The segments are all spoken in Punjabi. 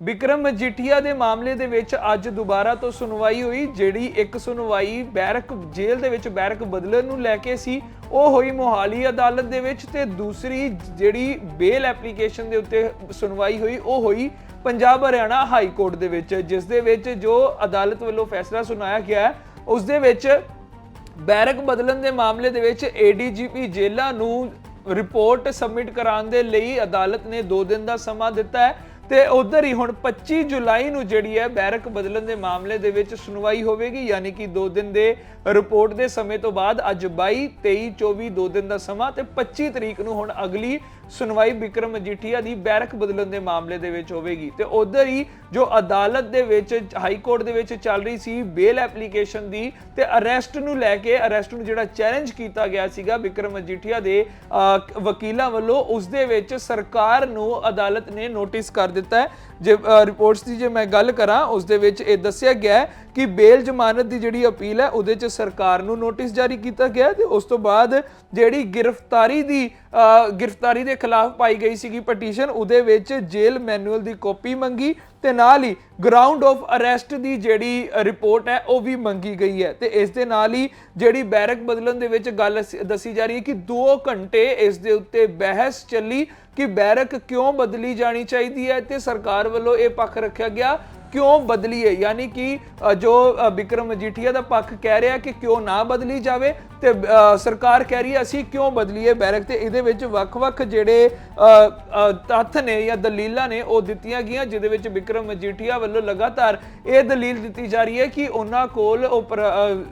ਵਿਕਰਮ ਮਜੀਠੀਆ ਦੇ ਮਾਮਲੇ ਦੇ ਵਿੱਚ ਅੱਜ ਦੁਬਾਰਾ ਤੋਂ ਸੁਣਵਾਈ ਹੋਈ ਜਿਹੜੀ ਇੱਕ ਸੁਣਵਾਈ ਬੈਰਕ ਜੇਲ੍ਹ ਦੇ ਵਿੱਚ ਬੈਰਕ ਬਦਲਣ ਨੂੰ ਲੈ ਕੇ ਸੀ ਉਹ ਹੋਈ ਮੋਹਾਲੀ ਅਦਾਲਤ ਦੇ ਵਿੱਚ ਤੇ ਦੂਸਰੀ ਜਿਹੜੀ ਬੇਲ ਐਪਲੀਕੇਸ਼ਨ ਦੇ ਉੱਤੇ ਸੁਣਵਾਈ ਹੋਈ ਉਹ ਹੋਈ ਪੰਜਾਬ ਹਰਿਆਣਾ ਹਾਈ ਕੋਰਟ ਦੇ ਵਿੱਚ ਜਿਸ ਦੇ ਵਿੱਚ ਜੋ ਅਦਾਲਤ ਵੱਲੋਂ ਫੈਸਲਾ ਸੁਣਾਇਆ ਗਿਆ ਹੈ, ਉਸ ਦੇ ਵਿੱਚ ਬੈਰਕ ਬਦਲਣ ਦੇ ਮਾਮਲੇ ਦੇ ਵਿੱਚ ਏਡੀਜੀਪੀ ਜੇਲ੍ਹਾਂ ਨੂੰ ਰਿਪੋਰਟ ਸਬਮਿਟ ਕਰਾਉਣ ਦੇ ਲਈ ਅਦਾਲਤ ਨੇ 2 ਦਿਨ ਦਾ ਸਮਾਂ ਦਿੱਤਾ ਹੈ। ਤੇ ਉਧਰ ਹੀ ਹੁਣ 25 ਜੁਲਾਈ ਨੂੰ ਜਿਹੜੀ ਹੈ ਬੈਰਕ ਬਦਲਣ ਦੇ ਮਾਮਲੇ ਦੇ ਵਿੱਚ ਸੁਣਵਾਈ ਹੋਵੇਗੀ, ਯਾਨੀ ਕਿ 2 ਦਿਨ ਦੇ ਰਿਪੋਰਟ ਦੇ ਸਮੇਂ ਤੋਂ ਬਾਅਦ ਅੱਜ 22 23 24 2 ਦਿਨ ਦਾ ਸਮਾਂ ਤੇ 25 ਤਰੀਕ ਨੂੰ ਹੁਣ ਅਗਲੀ ਸੁਣਵਾਈ ਵਿਕਰਮ ਮਜੀਠੀਆ ਦੀ ਬੈਰਕ ਬਦਲਣ ਦੇ ਮਾਮਲੇ ਦੇ ਵਿੱਚ ਹੋਵੇਗੀ। ਤੇ ਉਧਰ ਹੀ ਜੋ ਅਦਾਲਤ ਦੇ ਵਿੱਚ, ਹਾਈ ਕੋਰਟ ਦੇ ਵਿੱਚ ਚੱਲ ਰਹੀ ਸੀ ਬੇਲ ਐਪਲੀਕੇਸ਼ਨ ਦੀ ਤੇ ਅਰੈਸਟ ਨੂੰ ਲੈ ਕੇ, ਅਰੈਸਟ ਨੂੰ ਜਿਹੜਾ ਚੈਲੰਜ ਕੀਤਾ ਗਿਆ ਸੀਗਾ ਵਿਕਰਮ ਮਜੀਠੀਆ ਦੇ ਵਕੀਲਾਂ ਵੱਲੋਂ, ਉਸ ਦੇ ਵਿੱਚ ਸਰਕਾਰ ਨੂੰ ਅਦਾਲਤ ਨੇ ਨੋਟਿਸ ਕਰ ਦਿੱਤਾ ਹੈ। ਜੇ ਰਿਪੋਰਟਸ ਦੀ ਜੇ ਮੈਂ ਗੱਲ ਕਰਾਂ, ਉਸ ਦੇ ਵਿੱਚ ਇਹ ਦੱਸਿਆ ਗਿਆ ਕਿ ਬੇਲ ਜ਼ਮਾਨਤ ਦੀ ਜਿਹੜੀ ਅਪੀਲ ਹੈ, ਉਹਦੇ 'ਚ ਸਰਕਾਰ ਨੂੰ ਨੋਟਿਸ ਜਾਰੀ ਕੀਤਾ ਗਿਆ ਹੈ ਤੇ ਉਸ ਤੋਂ ਬਾਅਦ ਜਿਹੜੀ ਗ੍ਰਿਫਤਾਰੀ ਦੀ ਗ੍ਰਿਫਤਾਰੀ ਦੇ ਖਿਲਾਫ ਪਾਈ ਗਈ ਸੀਗੀ ਪਟੀਸ਼ਨ। ਉਹਦੇ ਵਿੱਚ ਜੇਲ੍ਹ ਮੈਨੂਅਲ ਦੀ ਕਾਪੀ ਮੰਗੀ ਤੇ ਨਾਲ ਹੀ ਗਰਾਊਂਡ ਆਫ ਅਰੈਸਟ ਦੀ ਜਿਹੜੀ ਰਿਪੋਰਟ ਹੈ, ਉਹ ਵੀ ਮੰਗੀ ਗਈ ਹੈ। ਤੇ ਇਸ ਦੇ ਨਾਲ ਹੀ ਜਿਹੜੀ ਬੈਰਕ ਬਦਲਣ ਦੇ ਵਿੱਚ ਗੱਲ ਅਸ- ਦੱਸੀ ਜਾ ਰਹੀ ਹੈ ਕਿ 2 ਘੰਟੇ ਇਸ ਦੇ ਉੱਤੇ ਬਹਿਸ ਚੱਲੀ ਕਿ ਬੈਰਕ ਕਿਉਂ ਬਦਲੀ ਜਾਣੀ ਚਾਹੀਦੀ ਹੈ ਤੇ ਸਰਕਾਰ ਵੱਲੋਂ ਇਹ ਪੱਖ ਰੱਖਿਆ ਗਿਆ ਕਿਉਂ ਬਦਲੀ ਹੈ ਯਾਨੀ ਕਿ ਜੋ ਅ, ਵਿਕਰਮ ਮਜੀਠੀਆ ਦਾ ਪੱਖ ਕਹਿ ਰਿਹਾ ਕਿ ਕਿਉਂ ਨਾ ਬਦਲੀ ਜਾਵੇ ਤੇ ਸਰਕਾਰ ਕਹਿ ਰਹੀ ਹੈ ਅਸੀਂ ਕਿਉਂ ਬਦਲੀਏ ਬੈਰਕ? ਤੇ ਇਹਦੇ ਵਿੱਚ ਵੱਖ-ਵੱਖ ਜਿਹੜੇ ਤੱਥ ਨੇ ਜਾਂ ਦਲੀਲਾਂ ਨੇ ਉਹ ਦਿੱਤੀਆਂ ਗਈਆਂ ਜਿਹਦੇ ਵਿੱਚ ਵਿਕਰਮ ਮਜੀਠੀਆ ਵੱਲੋਂ ਲਗਾਤਾਰ ਇਹ ਦਲੀਲ ਦਿੱਤੀ ਜਾ ਰਹੀ ਹੈ ਕਿ ਉਹਨਾਂ ਕੋਲ ਉਹ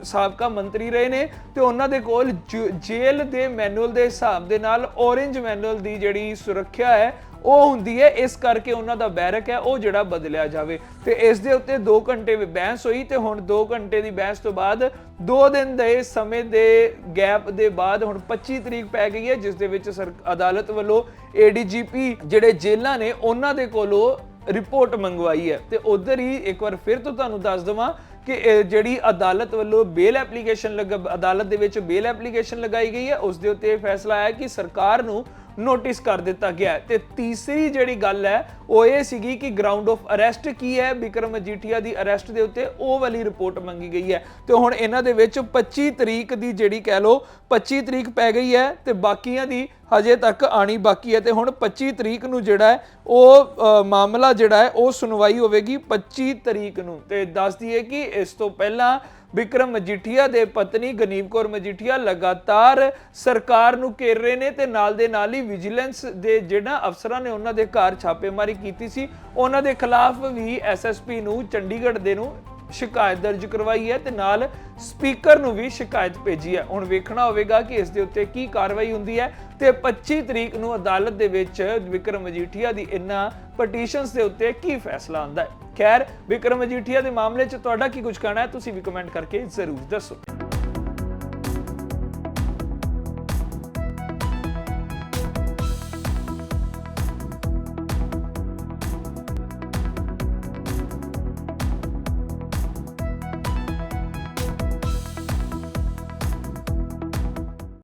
ਸਾਬਕਾ ਮੰਤਰੀ ਰਹੇ ਨੇ ਤੇ ਉਹਨਾਂ ਦੇ ਕੋਲ ਜ- ਜੇਲ੍ਹ ਦੇ ਮੈਨੂਅਲ ਦੇ ਹਿਸਾਬ ਦੇ ਨਾਲ ਔਰੇਂਜ ਮੈਨੂਅਲ ਦੀ ਜਿਹੜੀ ਸੁਰੱਖਿਆ ਹੈ ਉਹ ਹੁੰਦੀ ਹੈ, ਇਸ ਕਰਕੇ ਉਹਨਾਂ ਦਾ ਬੈਰਕ ਹੈ, ਉਹ ਜਿਹੜਾ ਬਦਲਿਆ ਜਾਵੇ। ਤੇ ਇਸ ਦੇ ਉੱਤੇ 2 ਘੰਟੇ ਬਹਿਸ ਹੋਈ ਤੇ ਹੁਣ 2 ਘੰਟੇ ਦੀ ਬਹਿਸ ਤੋਂ ਬਾਅਦ 2 ਦਿਨ ਦੇ ਸਮੇਂ ਦੇ ਗੈਪ ਦੇ ਬਾਅਦ ਹੁਣ 25 ਤਰੀਕ ਪੈ ਗਈ ਹੈ, ਜਿਸ ਦੇ ਵਿੱਚ ਸਰ- ਅਦਾਲਤ ਵੱਲੋਂ ਏਡੀਜੀਪੀ ਜਿਹੜੇ ਜੇਲ੍ਹਾਂ ਨੇ, ਉਹਨਾਂ ਦੇ ਕੋਲੋਂ ਰਿਪੋਰਟ ਮੰਗਵਾਈ ਹੈ। ਤੇ ਉਧਰ ਹੀ ਇੱਕ ਵਾਰ ਫਿਰ ਤੋਂ ਤੁਹਾਨੂੰ ਦੱਸ ਦਵਾਂ ਕਿ ਜਿਹੜੀ ਅਦਾਲਤ ਵੱਲੋਂ ਬੇਲ ਐਪਲੀਕੇਸ਼ਨ ਲੱਗ, ਅਦਾਲਤ ਦੇ ਵਿੱਚ ਬੇਲ ਐਪਲੀਕੇਸ਼ਨ ਲਗਾਈ ਗਈ ਹੈ, ਉਸ ਦੇ ਉੱਤੇ ਇਹ ਫੈਸਲਾ ਆਇਆ ਕਿ ਸਰਕਾਰ ਨੂੰ ਨੋਟਿਸ ਕਰ ਦਿੱਤਾ ਗਿਆ ਹੈ। ਤੇ ਤੀਸਰੀ ਜਿਹੜੀ ਗੱਲ ਹੈ, ਉਹ ਇਹ ਸੀਗੀ ਕਿ ਗਰਾਊਂਡ ਆਫ ਅਰੈਸਟ ਕੀ ਹੈ? ਵਿਕਰਮ ਅਜੀਠੀਆ ਦੀ ਅਰੈਸਟ ਦੇ ਉੱਤੇ ਉਹ ਵਾਲੀ ਰਿਪੋਰਟ ਮੰਗੀ ਗਈ ਹੈ। ਤੇ ਹੁਣ ਇਹਨਾਂ ਦੇ ਵਿੱਚ 25 ਤਰੀਕ ਦੀ ਜਿਹੜੀ ਕਹਿ ਲਓ 25 ਤਰੀਕ ਪੈ ਗਈ ਹੈ ਤੇ ਬਾਕੀਆਂ ਦੀ ਹਜੇ ਤੱਕ ਆਣੀ ਬਾਕੀ ਹੈ। ਤੇ ਹੁਣ 25 ਤਰੀਕ ਨੂੰ ਜਿਹੜਾ ਹੈ, ਉਹ ਮਾਮਲਾ ਜਿਹੜਾ ਹੈ, ਉਹ ਸੁਣਵਾਈ ਹੋਵੇਗੀ 25 ਤਰੀਕ ਨੂੰ। ਤੇ ਦੱਸ ਦਈਏ ਕਿ ਇਸ ਤੋਂ ਪਹਿਲਾਂ ਵਿਕਰਮ ਮਜੀਠੀਆ ਦੇ ਪਤਨੀ ਗਨੀਮ ਕੌਰ ਮਜੀਠੀਆ ਲਗਾਤਾਰ ਸਰਕਾਰ ਨੂੰ ਘੇਰ ਰਹੇ ਨੇ ਤੇ ਨਾਲ ਦੇ ਨਾਲ ਹੀ ਵਿਜੀਲੈਂਸ ਦੇ ਜਿਹੜਾ ਅਫਸਰਾਂ ਨੇ ਉਹਨਾਂ ਦੇ ਘਰ ਛਾਪੇਮਾਰੀ ਕੀਤੀ ਸੀ, ਉਹਨਾਂ ਦੇ ਖਿਲਾਫ ਵੀ ਐਸਐਸਪੀ ਨੂੰ, ਚੰਡੀਗੜ੍ਹ ਦੇ ਨੂੰ ਸ਼ਿਕਾਇਤ ਦਰਜ ਕਰਵਾਈ ਹੈ ਤੇ ਨਾਲ ਸਪੀਕਰ ਨੂੰ ਵੀ ਸ਼ਿਕਾਇਤ ਭੇਜੀ ਹੈ। ਹੁਣ ਵੇਖਣਾ ਹੋਵੇਗਾ ਕਿ ਇਸ ਦੇ ਉੱਤੇ ਕੀ ਕਾਰਵਾਈ ਹੁੰਦੀ ਹੈ ਤੇ 25 ਤਰੀਕ ਨੂੰ ਅਦਾਲਤ ਦੇ ਵਿੱਚ ਵਿਕਰਮ ਮਜੀਠੀਆ ਦੀ ਇਨ੍ਹਾਂ ਪਟੀਸ਼ਨਸ ਦੇ ਉੱਤੇ ਕੀ ਫੈਸਲਾ ਆਉਂਦਾ ਹੈ। ਖੈਰ, ਵਿਕਰਮ ਮਜੀਠੀਆ ਦੇ ਮਾਮਲੇ 'ਚ ਤੁਹਾਡਾ ਕੀ ਕੁਝ ਕਹਿਣਾ ਹੈ? ਤੁਸੀਂ ਵੀ ਕਮੈਂਟ ਕਰਕੇ ਜ਼ਰੂਰ ਦੱਸੋ।